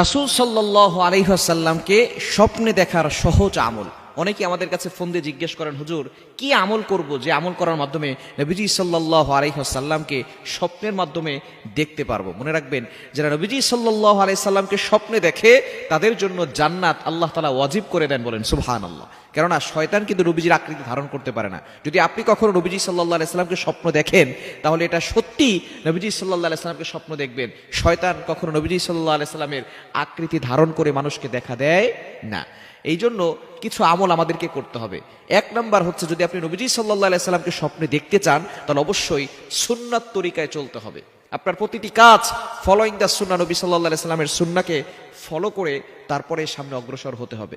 রাসুল সাল্লাহ আলহাসাল্লামকে স্বপ্নে দেখার সহজ আমল। অনেকে আমাদের কাছে ফোন দিয়ে জিজ্ঞেস করেন, হুজুর, কি আমল করব যে আমল করার মাধ্যমে নবীজি সাল্লাহ আলহাসাল্লামকে স্বপ্নের মাধ্যমে দেখতে পারব? মনে রাখবেন, যারা নবীজি সাল্লাহ আলাইসাল্লামকে স্বপ্নে দেখে, তাদের জন্য জান্নাত আল্লাহ তালা ওয়াজিব করে দেন বলেন সুবহান আল্লাহ কেননা শয়তান কিন্তু নবীজির আকৃতি ধারণ করতে পারে না। যদি আপনি কখনো নবীজি সাল্লাহ আলাইসাল্লামকে স্বপ্ন দেখেন, তাহলে এটা সত্যি নবীজি সাল্লাহ আলাইসাল্লামকে স্বপ্ন দেখবেন। শয়তান কখনো নবীজি সাল্লাহ আলাইসাল্লামের আকৃতি ধারণ করে মানুষকে দেখা দেয় না। এই জন্য কিছু আমল আমাদেরকে করতে হবে। এক নাম্বার হচ্ছে, যদি আপনি নবীজি সাল্লাহ আলাইসাল্লামকে স্বপ্নে দেখতে চান, তাহলে অবশ্যই সুন্নাত তরিকায় চলতে হবে। আপনার প্রতিটি কাজ ফলোয়িং দ্য সুন্না নবী সাল্লাহ আলাইসাল্লামের সুন্নাকে ফলো করে তারপরে সামনে অগ্রসর হতে হবে।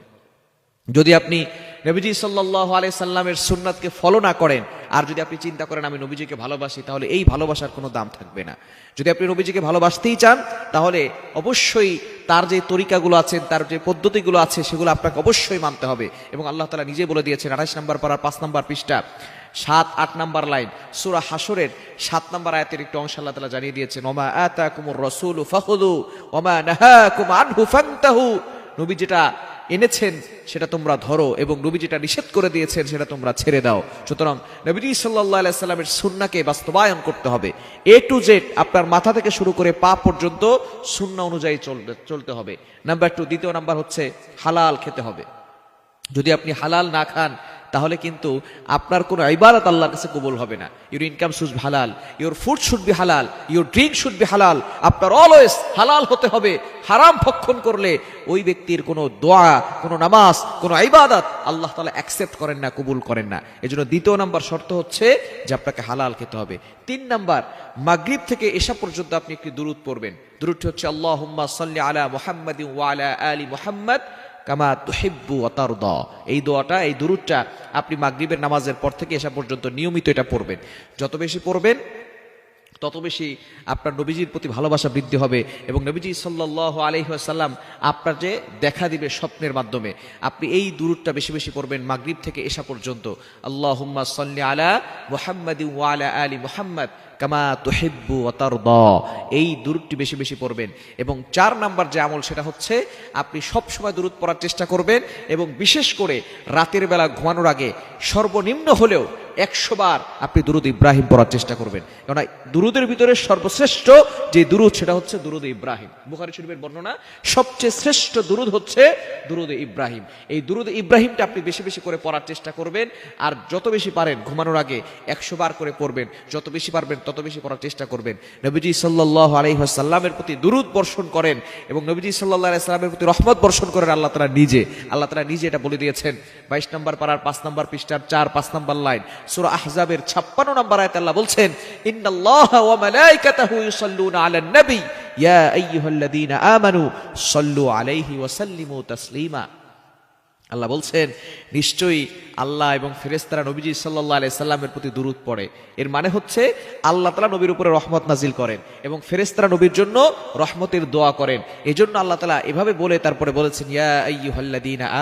যদি আপনি নবীজি সাল্লাহ আলাই সাল্লামের সুন্নাতকে ফলো না করেন, আর যদি আপনি চিন্তা করেন আমি নবীজিকে ভালোবাসি, তাহলে এই ভালোবাসার কোনো দাম থাকবে না। যদি আপনি নবীজিকে ভালোবাসতেই চান, তাহলে অবশ্যই তার যে তরিকাগুলো আছে তার যে পদ্ধতিগুলো আছে, সেগুলো আপনাকে অবশ্যই মানতে হবে। এবং আল্লাহ তালা নিজে বলে দিয়েছেন, আঠাশ নম্বর পাড়ার পাঁচ নম্বর পৃষ্ঠা, সাত, আট নাম্বার লাইন, সুরা হাসরের সাত নাম্বার আয়াতের একটু অংশ আল্লাহ তালা জানিয়ে দিয়েছেন, ওমা আতা কুমুর রসুল ফাহুদু ওমা নাহা কুম আনহু ফান্তাহু। নবী যেটা এনেছেন, সেটা তোমরা ধরো এবং নবী যেটা নিষেধ করে দিয়েছেন, সেটা তোমরা ছেড়ে দাও। সুতরাং নবীজি সাল্লাহ আলাইসাল্লামের সুন্নাকে বাস্তবায়ন করতে হবে। এ টু জেড আপনার মাথা থেকে শুরু করে পা পর্যন্ত সুন্না অনুযায়ী চলতে চলতে হবে। নাম্বার টু, দ্বিতীয় নাম্বার হচ্ছে হালাল খেতে হবে। যদি আপনি হালাল না খান তাহলে কিন্তু আপনার কোনো ইবাদত আল্লাহর কাছে কবুল হবে না। ইউর ইনকাম শুড হালাল ইউর ফুড শুড বি হালাল ইউর ড্রিঙ্ক শুড বি হালাল আপনার অলওয়েজ হালাল হতে হবে, হারাম ভক্ষণ করলে ওই ব্যক্তির কোনো দোয়া, কোনো নামাজ, কোনো ইবাদত আল্লাহ তালা অ্যাকসেপ্ট করেন না, কবুল করেন না। এজন্য দ্বিতীয় নাম্বার শর্ত হচ্ছে যে আপনাকে হালাল খেতে হবে। তিন নাম্বার, মাগরিব থেকে এসা পর্যন্ত আপনি একটি দুরুদ পড়বেন। দুরুদটি হচ্ছে আল্লাহ সাল্লি আলা মোহাম্মদ ওয়ালা আলী মোহাম্মদ কামা তুহিব্বু অতারদা এই দোয়াটা, এই দুরুদটা আপনি মাগরিবের নামাজের পর থেকে এসা পর্যন্ত নিয়মিত এটা পড়বেন। যত বেশি পড়বেন, তত বেশি আপনার নবীজির প্রতি ভালোবাসা বৃদ্ধি হবে এবং নবীজি সাল্লাহ আলহিহাসাল্লাম আপনার যে দেখা দিবে স্বপ্নের মাধ্যমে, আপনি এই দূরটা বেশি বেশি পড়বেন মাগরিব থেকে এসা পর্যন্ত। আল্লাহ সাল্লি আলা মোহাম্মদ ওয়ালা আলী মোহাম্মদ কামা তুহিব্বু অতারদ এই দূরটি বেশি বেশি পড়বেন। এবং চার নাম্বার যে আমল সেটা হচ্ছে, আপনি সব সময় দূরত পড়ার চেষ্টা করবেন এবং বিশেষ করে রাতের বেলা ঘুমানোর আগে সর্বনিম্ন হলেও একশো বার আপনি দুরুদ ইব্রাহিম পড়ার চেষ্টা করবেন। কেননা দুরুদের ভিতরে সর্বশ্রেষ্ঠ যে দুরুদ সেটা হচ্ছে দুরুদ ইব্রাহিম। বুখারি শরীফের বর্ণনা, সবচেয়ে শ্রেষ্ঠ দুরুদ হচ্ছে দুরুদ ইব্রাহিম। এই দুরুদ ইব্রাহিমটা আপনি বেশি বেশি করে পড়ার চেষ্টা করবেন, আর যত বেশি পারেন ঘুমানোর আগে একশো বার করে পড়বেন, যত বেশি পারবেন তত বেশি পড়ার চেষ্টা করবেন। নবীজি সাল্লাহ আলহিহাসাল্লামের প্রতি দুরুদ বর্ষণ করেন এবং নবীজি সাল্লাহ আলাইসাল্লামের প্রতি রহমত বর্ষণ করেন আল্লাহ তালা নিজে। আল্লাহ তালা নিজে এটা বলে দিয়েছেন। বাইশ নম্বর পাড়ার পাঁচ নম্বর পৃষ্ঠার চার, পাঁচ নম্বর লাইন, সূরা আহজাবের 56 নম্বর আয়াতে আল্লাহ বলছেন, ইন্নাল্লাহ নবী। ইয়া আইয়ুহাল্লাযীনা আমানু সাল্লু আলাইহি ওয়া সাল্লিমু তাসলিমা। আল্লাহ বলছেন, নিশ্চয়ই আল্লাহ এবং ফেরেস্তারা নবীজি সাল্লাহ আলাই সাল্লামের প্রতি দুরুদ পড়ে। এর মানে হচ্ছে, আল্লাহ তালা নবীর উপরে রহমত নাজিল করেন এবং ফেরেস্তারা নবীর জন্য রহমতের দোয়া করেন। এই জন্য আল্লাহ তালা এভাবে বলে, তারপরে বলেছেন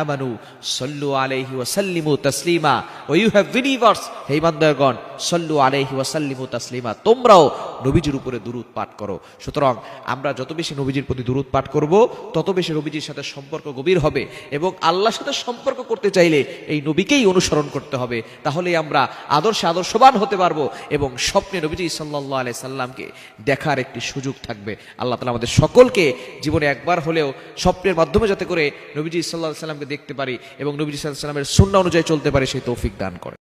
আমানু সল্লু আলাইহি ওয়া সাল্লিমু তাসলিমা ও ইউ হ্যাভ বিলিভার্স হে ইমানদারগণ, সল্লু আলাইহি ওয়া সাল্লিমু তাসলিমা, তোমরাও নবীজির উপরে দুরুদ পাঠ করো। সুতরাং আমরা যত বেশি নবীজির প্রতি দুরুদ পাঠ করব, তত বেশি নবীজির সাথে সম্পর্ক গভীর হবে এবং আল্লাহর সাথে সম্পর্ক করতে চাইলে এই নবীকেই অনুসরণ করতে হবে। তাহলে আমরা আদর্শে আদর্শবান হতে পারব এবং স্বপ্নে নবীজি সাল্লাহ আলাই সাল্লামকে দেখার একটি সুযোগ থাকবে। আল্লাহ তালা আমাদের সকলকে জীবনে একবার হলেও স্বপ্নের মাধ্যমে যাতে করে নবীজি সাল্লাহ সাল্লামকে দেখতে পারি এবং নবীজি সাল্লাহ সাল্লামের শূন্য অনুযায়ী চলতে পারে সেই তৌফিক দান করে।